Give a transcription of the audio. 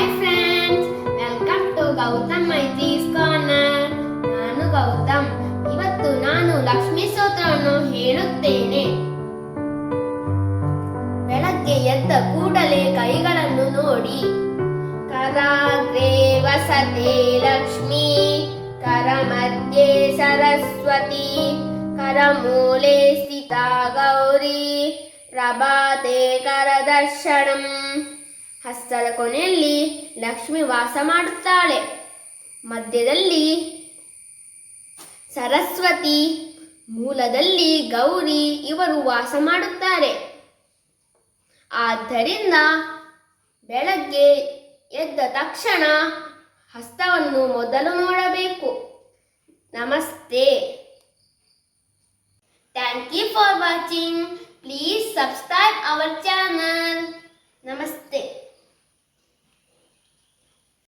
Hi friends welcome to Gautham Maitri's corner ನಾನು ಗೌತಮ್. ಇವತ್ತು ನಾನು ಲಕ್ಷ್ಮೀ ಸ್ತೋತ್ರವನ್ನು ಹೇಳುತ್ತೇನೆ. ಬೆಳಗ್ಗೆ ಎದ್ದ ಕೂಡಲೇ ಕೈಗಳನ್ನು ನೋಡಿ. ಕರಾಗ್ರೇ ವಸತೆ ಲಕ್ಷ್ಮೀ, ಕರ ಮಧ್ಯೆ ಸರಸ್ವತಿ ಕರಮೂಲೆ ಸ್ಥಿತ ಗೌರಿ, ಪ್ರಭಾತೆ ಕರದರ್ಶನಂ ಹಸ್ತದ ಕೊನೆಯಲ್ಲಿ ಲಕ್ಷ್ಮಿ ವಾಸ ಮಾಡುತ್ತಾಳೆ. ಮಧ್ಯದಲ್ಲಿ ಸರಸ್ವತಿ, ಮೂಲದಲ್ಲಿ ಗೌರಿ ಇವರು ವಾಸ ಮಾಡುತ್ತಾರೆ. ಆದ್ದರಿಂದ ಬೆಳಗ್ಗೆ ಎದ್ದ ತಕ್ಷಣ ಹಸ್ತವನ್ನು ಮೊದಲು ನೋಡಬೇಕು. ನಮಸ್ತೆ. Thank you for watching please subscribe our channel